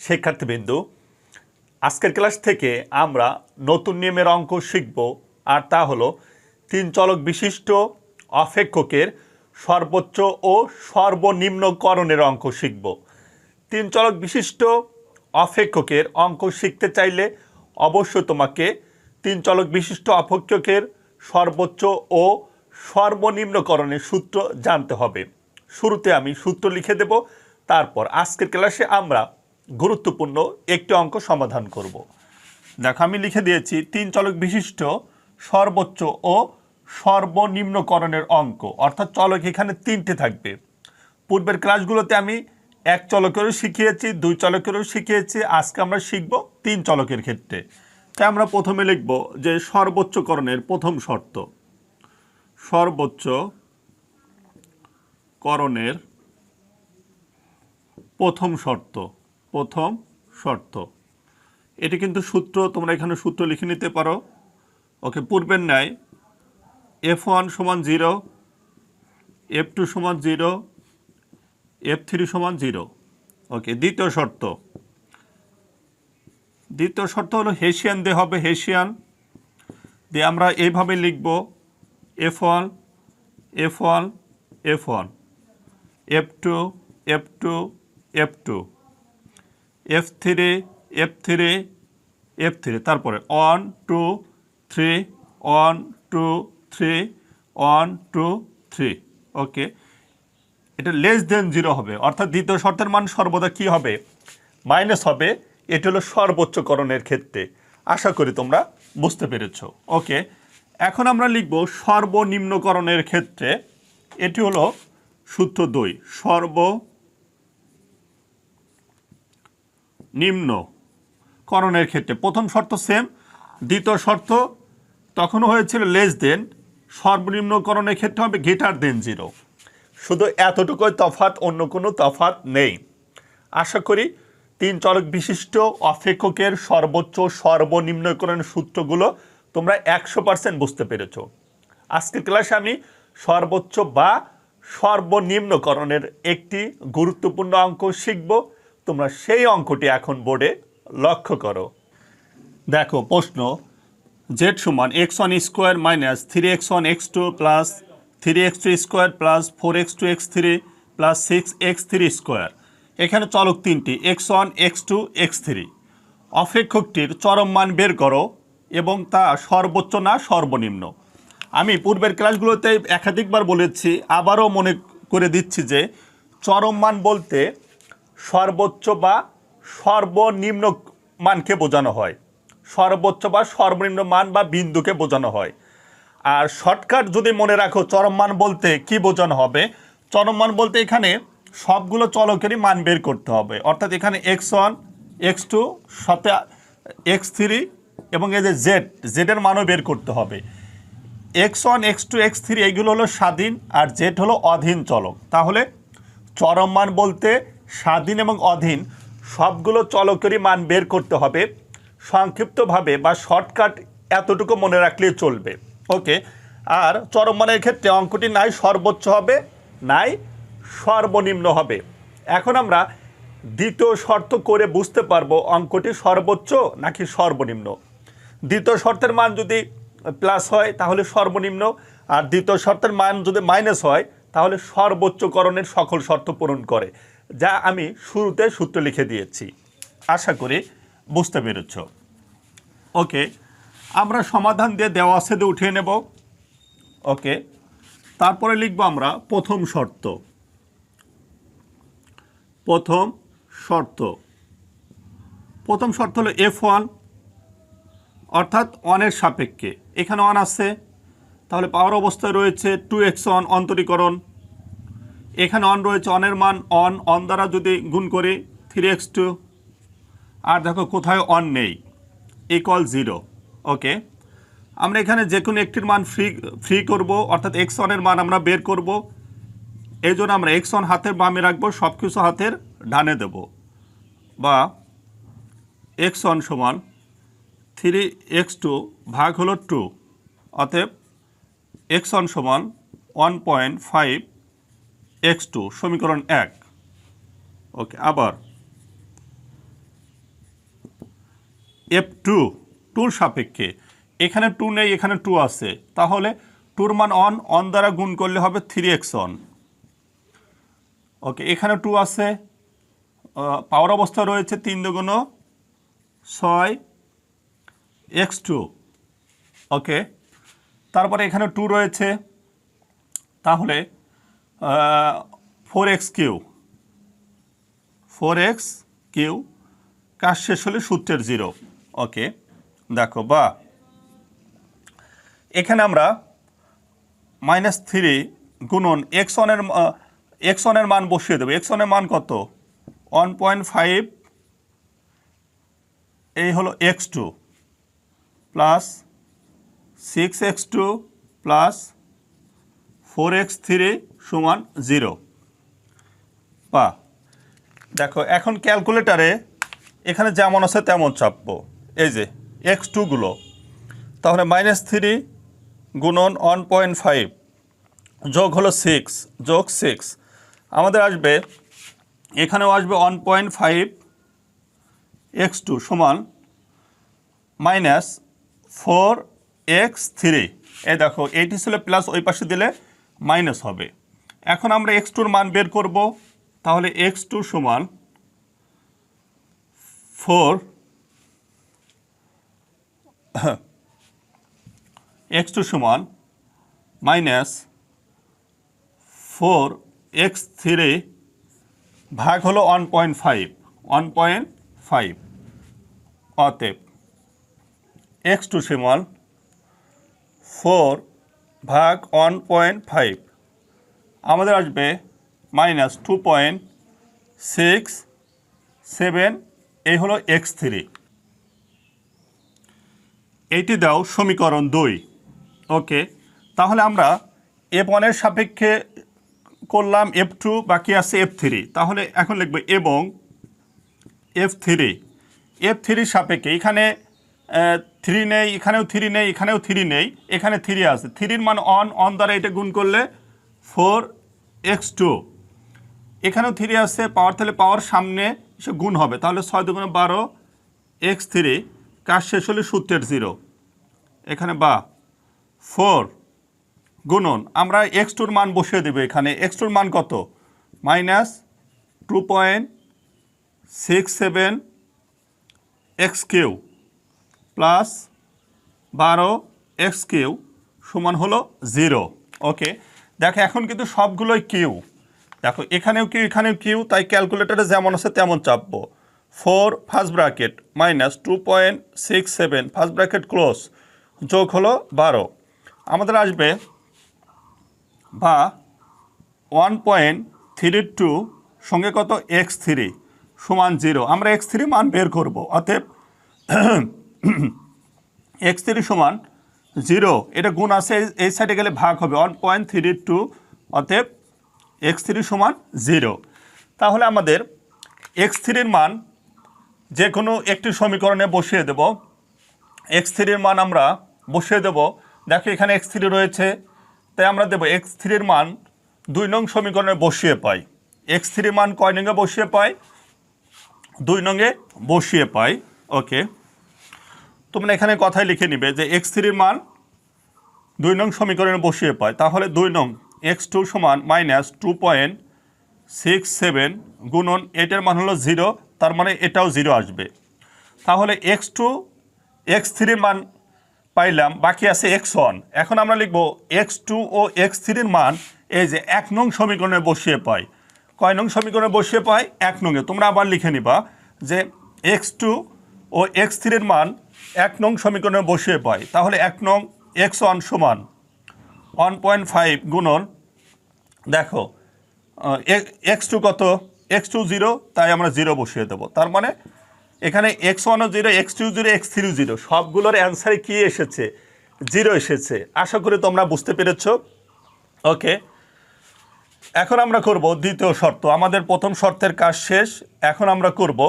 শিক্ষার্থীবৃন্দু, আজকের ক্লাস থেকে আমরা নতুন নিয়মের অঙ্ক শিখব, আর তা হলো তিন চলক বিশিষ্ট অপেক্ষকের সর্বোচ্চ ও সর্বনিম্নকরণের অঙ্ক শিখব। তিন চলক বিশিষ্ট অপেক্ষকের অঙ্ক শিখতে চাইলে অবশ্য তোমাকে তিন চলক বিশিষ্ট অপেক্ষকের সর্বোচ্চ ও সর্বনিম্নকরণের সূত্র জানতে হবে। শুরুতে আমি সূত্র লিখে দেব, তারপর আজকের ক্লাসে আমরা গুরুত্বপূর্ণ একটি অঙ্ক সমাধান করব। দেখো, আমি লিখে দিয়েছি তিন চলক বিশিষ্ট, সর্বোচ্চ ও সর্বনিম্নকরণের অঙ্ক। অর্থাৎ চলক এখানে তিনটে থাকবে। পূর্বের ক্লাসগুলোতে আমি এক চলকেরও শিখিয়েছি, দুই চলকেরও শিখিয়েছি, আজকে আমরা শিখব তিন চলকের ক্ষেত্রে। তাই আমরা প্রথমে লিখব যে সর্বোচ্চকরণের প্রথম শর্ত। সর্বোচ্চ করণের প্রথম শর্ত। প্রথম শর্ত। এটি কিন্তু সূত্র, তোমরা এখানে সূত্র লিখে নিতে পারো। ওকে, পূর্বের ন্যায় এফ ওয়ান সমান জিরো এফ টু সমান জিরো এফ থ্রি সমান জিরো ওকে, দ্বিতীয় শর্ত। দ্বিতীয় শর্ত হলো হেসিয়ান দিয়ে হবে হেসিয়ান দিয়ে আমরা এইভাবে লিখব F one F one F one F two F two F two F three F three F three তারপরে one two three one two three one two three okay এটা লেস দেন জিরো হবে, অর্থাৎ দ্বিতীয় শর্তের মান সর্বদা কি হবে? মাইনাস হবে, এটি হলো সর্বোচ্চকরণের ক্ষেত্রে। আশা করি তোমরা বুঝতে পেরেছ ওকে এখন আমরা লিখব সর্বনিম্নকরণের ক্ষেত্রে, এটি হলো সূত্র দুই, সর্ব নিম্ন। করণের ক্ষেত্রে প্রথম শর্ত সেম দ্বিতীয় শর্ত তখনও হয়েছিল লেস দেন সর্বনিম্নকরণের ক্ষেত্রে হবে গেটার দেন জিরো শুধু এতটুকুই তফাত অন্য কোনো তফাত নেই। আশা করি তিন চলক বিশিষ্ট অপেক্ষকের সর্বোচ্চ সর্বনিম্নকরণ সূত্রগুলো তোমরা একশো পার্সেন্ট বুঝতে পেরেছ। আজকের ক্লাসে আমি সর্বোচ্চ বা সর্বনিম্নকরণের একটি গুরুত্বপূর্ণ অঙ্ক শিখব। তোমরা সেই অঙ্কটি এখন বোর্ডে লক্ষ্য করো। দেখো, প্রশ্ন জেড সমান X one square minus three X one X two plus three X two square plus four X two X three plus six X three square এখানে চলক তিনটি X one X two X three অপেক্ষকটির চরম মান বের করো এবং তা সর্বোচ্চ না সর্বনিম্ন। আমি পূর্বের ক্লাসগুলোতে একাধিকবার বলেছি, আবারও মনে করে দিচ্ছি যে চরম মান বলতে সর্বোচ্চ বা সর্বনিম্ন মানকে বোঝানো হয়। সর্বোচ্চ বা সর্বনিম্ন মান বা বিন্দুকে বোঝানো হয়। আর শর্টকাট যদি মনে রাখো, চরম মান বলতে কি বোঝানো হবে? চরম মান বলতে এখানে সবগুলো চলকেরই মান বের করতে হবে। অর্থাৎ এখানে এক্স ওয়ান, এক্স টু, সাথে এক্স থ্রি এবং এই যে জেড জেডের মানও বের করতে হবে। X one, X two, X three এইগুলো হলো স্বাধীন আর জেড হলো অধীন চলক। তাহলে চরম মান বলতে স্বাধীন এবং অধীন, সবগুলো চলকেরই মান বের করতে হবে। সংক্ষিপ্তভাবে বা শর্টকাট এতটুকু মনে রাখলেই চলবে। ওকে, আর চরম মানের ক্ষেত্রে অঙ্কটি নাই সর্বোচ্চ হবে, নাই সর্বনিম্ন হবে। এখন আমরা দ্বিতীয় শর্ত করে বুঝতে পারব অঙ্কটি সর্বোচ্চ নাকি সর্বনিম্ন। দ্বিতীয় শর্তের মান যদি প্লাস হয়, তাহলে সর্বনিম্ন, আর দ্বিতীয় শর্তের মান যদি মাইনাস হয়, তাহলে সর্বোচ্চকরণের সকল শর্ত পূরণ করে। যা আমি শুরুতে সূত্র লিখে দিয়েছি। আশা করি বুঝতে পেরেছ। ওকে, আমরা সমাধান দিয়ে দেওয়া সেদে উঠিয়ে নেব। ওকে, তারপরে লিখব আমরা প্রথম শর্ত। প্রথম শর্ত। প্রথম শর্ত হলো এফ ওয়ান অর্থাৎ অনের সাপেক্ষে। এখানে অন আছে, তাহলে পাওয়ার অবস্থায় রয়েছে টু এক্স অন অন্তরীকরণ। এখানে অন রয়েছে অনের মান অন অন দ্বারা যদি গুণ করি থ্রি এক্স টু আর দেখো কোথায় অন নেই ইকুয়াল জিরো ওকে আমরা এখানে যে কোনো একটির মান ফ্রি ফ্রি করব, অর্থাৎ এক্স অনের মান আমরা বের করব, এই জন্য আমরা এক্স অন হাতের বামে রাখব সব কিছু হাতের ডানে দেব, বা এক্স অন সমান থ্রি এক্স টু ভাগ হলো টু অতএব এক্স অন সমান one point five X two, সমীকরণ এক। ওকে, আবার। এফ টু টুর সাপেক্ষে। এখানে টু নেই, এখানে টু আছে। তাহলে টুর মান অন অন দ্বারা গুণ করলে হবে থ্রি এক্স অন ওকে, এখানে টু আছে। পাওয়ার অবস্থা রয়েছে তিন দুগুণ ছয় এক্স টু। ওকে, তারপরে এখানে টু রয়েছে। তাহলে four X Q. Four X Q, কাজ শেষ হলে সূত্রের জিরো ওকে দেখো, বা। এখানে আমরা মাইনাস থ্রি গুণন এক্স ওয়ানের এক্স ওয়ানের মান বসিয়ে দেবো। এক্স ওয়ানের মান কত? ওয়ান পয়েন্ট ফাইভ এই হলো X two plus six X two plus four X three সমান জিরো। বা, দেখো, এখন ক্যালকুলেটারে এখানে যেমন আছে তেমন চাপবো। এই যে, এক্স টুগুলো তাহলে মাইনাস থ্রি গুণন ওয়ান পয়েন্ট ফাইভ যোগ হলো সিক্স, যোগ সিক্স। আমাদের আসবে, এখানেও আসবে one point five X two সমান মাইনাস ফোর এক্স থ্রি। এই দেখো, এইটি ছিল প্লাস ওই পাশে দিলে মাইনাস হবে। এখন আমরা এক্স টুর মান বের করব। তাহলে এক্স টু সমান ফোর এক্স টু সমান মাইনাস ফোর এক্স থ্রি ভাগ হলো one point five one point five অতএব এক্স টু সমান ফোর ভাগ ওয়ান পয়েন্ট ফাইভ আমাদের আসবে minus two point six seven এই হলো এক্স থ্রি এইটি দাও সমীকরণ দুই। ওকে, তাহলে আমরা এফ ওয়ানের সাপেক্ষে করলাম এফ টু বাকি আছে এফ থ্রি তাহলে এখন লিখব এবং এফ থ্রি এফ থ্রির সাপেক্ষে এখানে থ্রি নেই, এখানেও থ্রি নেই, এখানেও থ্রি নেই, এখানে থ্রি আছে। থ্রির মান অন অন দ্বারা এটা গুণ করলে ফোর এক্স টু। এখানেও থ্রি আছে পাওয়ার তাহলে পাওয়ার সামনে সে গুণ হবে, তাহলে ছয় দুগুণে বারো এক্স থ্রি কাজ শেষ হলে সূত্রের জিরো এখানে বা ফোর গুণন, আমরা এক্স টুর মান বসিয়ে দেবো এখানে এক্স টুর মান কত? Minus two point six seven X Q plus বারো এক্স কিউ সমান হলো জিরো ওকে দেখো, এখন কিন্তু সবগুলোই কিউ। দেখো, এখানেও কিউ এখানেও কিউ, তাই ক্যালকুলেটারে যেমন আছে তেমন চাপবো। Four, first bracket, minus two point six seven, first bracket close, যোগ হলো বারো। আমাদের আসবে বা ওয়ান পয়েন্ট থ্রি টু সঙ্গে কত? এক্স থ্রি সমান জিরো। আমরা এক্স থ্রি মান বের করব। অতএব এক্স থ্রি সমান জিরো। এটা গুণ আছে, এই- সাইডে গেলে ভাগ হবে। ওয়ান পয়েন্ট থ্রি টু অতএব এক্স থ্রি সমান জিরো তাহলে আমাদের এক্স থ্রির মান যে কোনো একটি সমীকরণে বসিয়ে দেব। এক্স থ্রির মান আমরা বসিয়ে দেব। দেখো এখানে এক্স থ্রি রয়েছে। তাই আমরা দেবো এক্স থ্রির মান দুই নং সমীকরণে বসিয়ে পাই। এক্স থ্রির মান কয় নঙ্গে বসিয়ে পাই? দুই নঙ্গে বসিয়ে পাই। ওকে তোমরা এখানে কথাই লিখে নিবে যে এক্স থ্রির মান দুই নং সমীকরণে বসিয়ে পায়। তাহলে দুই নং এক্স টু সমান minus two point six seven গুণন এটার মান হলো জিরো তার মানে এটাও জিরো আসবে। তাহলে এক্স টু এক্স থ্রির মান পাইলাম, বাকি আছে এক্স ওয়ান এখন আমরা লিখব এক্স টু ও এক্স থ্রির মান এই যে এক নং সমীকরণে বসিয়ে পাই কয় নং সমীকরণে বসিয়ে পাই এক নংয়ে তোমরা আবার লিখে নিবা যে এক্স টু ও এক্স থ্রির মান এক নং সমীকরণে বসিয়ে পাই। তাহলে এক নং এক্স ওয়ান সমান ওয়ান পয়েন্ট ফাইভ গুণন, দেখো এক্স টু কত? এক্স টু জিরো, তাই আমরা জিরো বসিয়ে দেবো। তার মানে এখানে X ওয়ানও zero X two zero X three zero, সবগুলোর অ্যান্সারে কী এসেছে? জিরো এসেছে। আশা করি তোমরা বুঝতে পেরেছ। ওকে এখন আমরা করব দ্বিতীয় শর্ত। আমাদের প্রথম শর্তের কাজ শেষ, এখন আমরা করব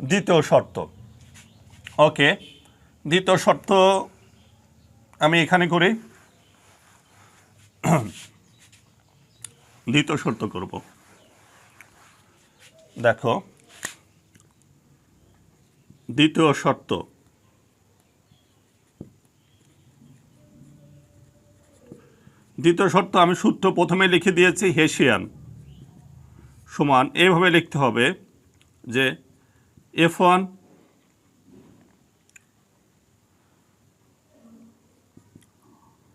দ্বিতীয় শর্ত। ওকে দ্বিতীয় শর্ত আমি এখানে করি। দ্বিতীয় শর্ত করব। দেখো, দ্বিতীয় শর্ত দ্বিতীয় শর্ত আমি সূত্র প্রথমে লিখে দিয়েছি হেসিয়ান। সমান, এভাবে লিখতে হবে যে, F one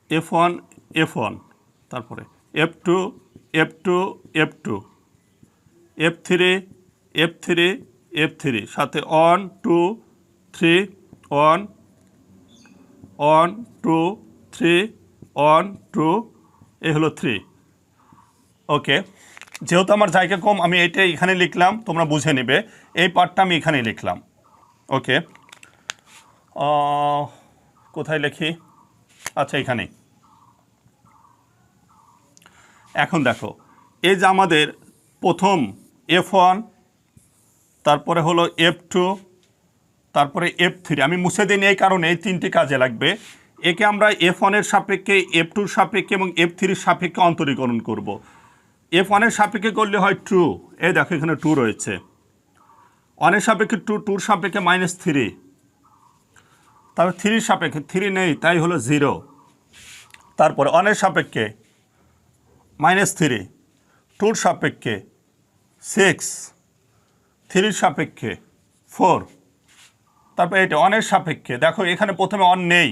F one F one তারপরে F two F two F two F three F three F three সাথে one two three one one two three one two এ হলো থ্রি ওকে যেহেতু আমার জায়গা কম, আমি এইটা এখানে লিখলাম, তোমরা বুঝে নেবে। এই পার্টটা আমি এখানে লিখলাম। ওকে কোথায় লিখি? আচ্ছা এখানে এখন দেখো, এই যে আমাদের প্রথম এফ ওয়ান তারপরে হলো এফ টু তারপরে এফ থ্রি আমি মুছে দিই এই কারণে এই তিনটি কাজে লাগবে। একে আমরা এফ ওয়ানের সাপেক্ষে এফ টুর সাপেক্ষে এবং এফ থ্রির সাপেক্ষে অন্তরীকরণ করব। এফ ওয়ানের সাপেক্ষে করলে হয় ট্রু এই দেখো এখানে টু রয়েছে। ওয়ানের সাপেক্ষে টু টুর সাপেক্ষে মাইনাস থ্রি তারপর থ্রির সাপেক্ষে থ্রি নেই, তাই হলো জিরো তারপরে ওয়ানের সাপেক্ষে মাইনাস থ্রি টুর সাপেক্ষে সিক্স থ্রির সাপেক্ষে ফোর তারপর এটা অনের সাপেক্ষে, দেখো এখানে প্রথমে অন নেই,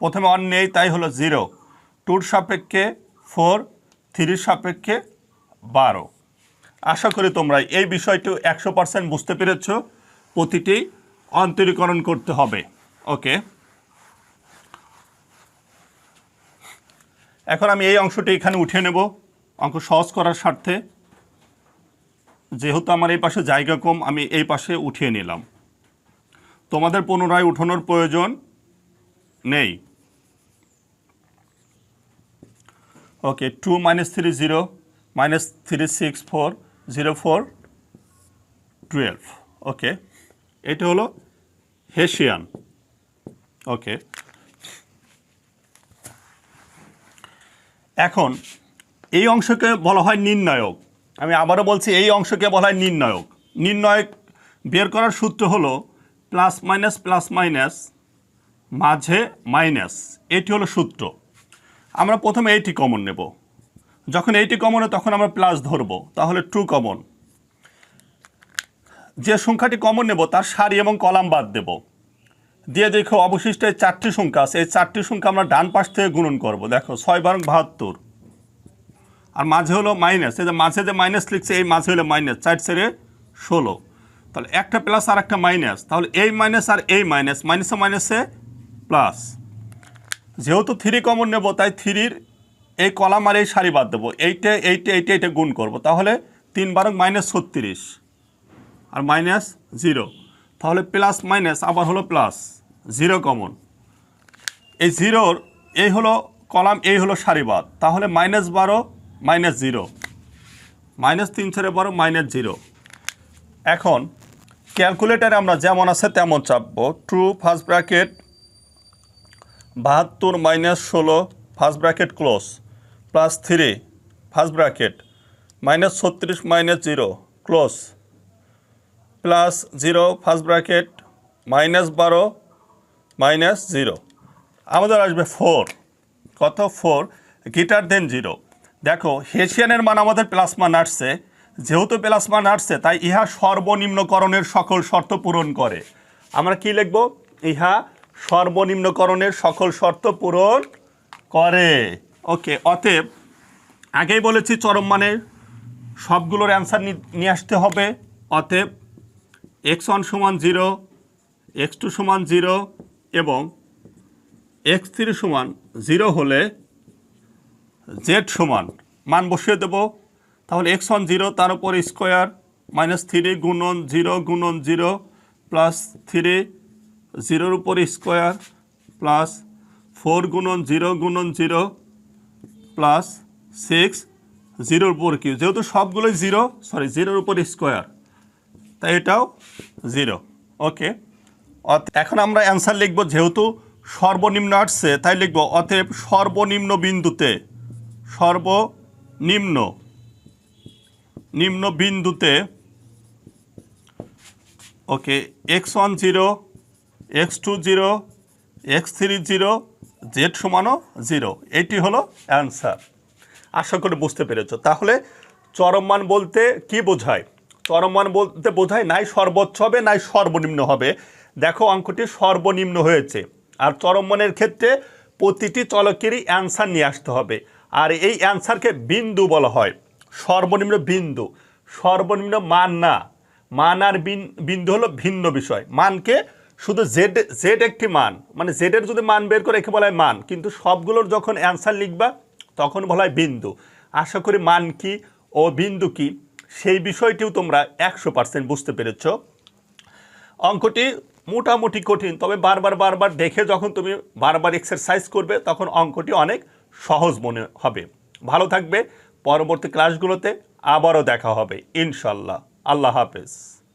প্রথমে অন নেই, তাই হলো জিরো টুর সাপেক্ষে ফোর থ্রির সাপেক্ষে বারো। আশা করি তোমরা এই বিষয়টি একশো পার্সেন্ট বুঝতে পেরেছ। প্রতিটি অন্তরীকরণ করতে হবে। ওকে এখন আমি এই অংশটি এখানে উঠিয়ে নেব। অঙ্ক সহজ করার স্বার্থে। যেহেতু আমার এই পাশে জায়গা কম, আমি এই পাশে উঠিয়ে নিলাম। তোমাদের পুনরায় উঠানোর প্রয়োজন নেই। Okay, two minus three zero, minus three six four, zero four twelve. Okay, এটা হলো হেসিয়ান। ওকে এখন, এই অংশকে বলা হয় নির্ণায়ক। আমি আবারও বলছি, এই অংশকে বলা হয় নির্ণায়ক। নির্ণায়ক বের করার সূত্র হলো প্লাস মাইনাস প্লাস মাইনাস মাঝে মাইনাস। এটি হলো সূত্র। আমরা প্রথমে এইটি কমন নেব। যখন এইটি কমন হয়, তখন আমরা প্লাস ধরব। তাহলে টু কমন যে সংখ্যাটি কমন নেব, তার সারি এবং কলাম বাদ দেব। দিয়ে দেখো অবশিষ্ট এই চারটি সংখ্যা আছে। এই চারটি সংখ্যা আমরা ডান পাশ থেকে গুণন করব। দেখো, ছয় বারং বাহাত্তর। আর মাঝে হলো মাইনাস। এই যে মাঝে যে মাইনাস লিখছে, এই মাঝে হলো মাইনাস। চার সেরে ষোলো। তাহলে একটা প্লাস আর একটা মাইনাস। তাহলে এই মাইনাস আর এই মাইনাস, মাইনাসে মাইনাসে প্লাস। যেহেতু থ্রি কমন নেব, তাই থ্রির এই কলাম আর এই সারি বাদ দেবো। এইটে এইটে এইটে এইটে গুণ করব। তাহলে তিন বারং মাইনাস ছত্রিশ। আর মাইনাস জিরো। তাহলে প্লাস মাইনাস আবার হলো প্লাস, জিরো কমন। এই জিরোর, এই হলো কলাম, এই হলো সারিবাদ। তাহলে মাইনাস বারো, মাইনাস জিরো। মাইনাস তিন ছড়ে বারো, মাইনাস জিরো। এখন ক্যালকুলেটারে আমরা যেমন আছে তেমন চাপবো। ট্রু ফার্স্ট ব্র্যাকেট বাহাত্তর মাইনাস ষোলো, first bracket close. Plus three, first bracket minus ছত্রিশ, minus zero, close. Plus zero first bracket minus বারো মাইনাস জিরো আমাদের আসবে ফোর কত ফোর গিটার দেন জিরো দেখো হেসিয়ানের মান আমাদের প্লাস মান আসছে। যেহেতু প্লাস মান আসছে, তাই ইহা সর্বনিম্নকরণের সকল শর্ত পূরণ করে। আমরা কি লিখব? ইহা সর্বনিম্নকরণের সকল শর্ত পূরণ করে। ওকে, অতএব আগেই বলেছি চরম মানের সবগুলোর অ্যান্সার নিয়ে আসতে হবে। অতএব এক্স ওয়ান সমান জিরো এক্স টু সমান জিরো এবং এক্স থ্রি সমান জিরো হলে জেড সমান, মান বসিয়ে দেবো। তাহলে এক্স ওয়ান জিরো তার উপর স্কোয়ার মাইনাস থ্রি গুণন জিরো গুণন জিরো প্লাস থ্রি জিরোর উপর স্কোয়ার প্লাস ফোর গুণন জিরো গুণন জিরো প্লাস সিক্স জিরোর উপর কিউ। যেহেতু সবগুলোই জিরো সরি জিরোর উপর স্কোয়ার তাই এটাও জিরো ওকে এখন আমরা অ্যান্সার লিখব যেহেতু সর্বনিম্ন আসছে, তাই লিখব, অতএব সর্বনিম্ন বিন্দুতে, সর্বনিম্ন, নিম্ন বিন্দুতে okay X one zero X two zero X three zero Z সমানও zero এটি হলো অ্যান্সার আশা করি বুঝতে পেরেছ। তাহলে চরম মান বলতে কি বোঝায়? চরম মান বলতে বোঝায়, নাই সর্বোচ্চ হবে, নাই সর্বনিম্ন হবে। দেখো অঙ্কটি সর্বনিম্ন হয়েছে। আর চরম মানের ক্ষেত্রে প্রতিটি চলকেরই অ্যান্সার নিয়ে আসতে হবে। আর এই অ্যান্সারকে বিন্দু বলা হয়। সর্বনিম্ন বিন্দু। সর্বনিম্ন মান না। মান আর বিন- বিন্দু হলো ভিন্ন বিষয়। মানকে শুধু জেড জেড একটি মান। মানে জেডের যদি মান বের করে একে বলা হয় মান, কিন্তু সবগুলোর যখন অ্যান্সার লিখবা, তখন বলা হয় বিন্দু। আশা করি মান কি ও বিন্দু কি? সেই বিষয়টিও তোমরা একশো পার্সেন্ট বুঝতে পেরেছ। অঙ্কটি মোটামুটি কঠিন, তবে বারবার বারবার দেখে যখন তুমি বারবার এক্সারসাইজ করবে, তখন অঙ্কটি অনেক সহজ মনে হবে। ভালো থাকবে, পরবর্তী ক্লাসগুলোতে আবারও দেখা হবে। ইনশাল্লাহ আল্লাহ হাফেজ।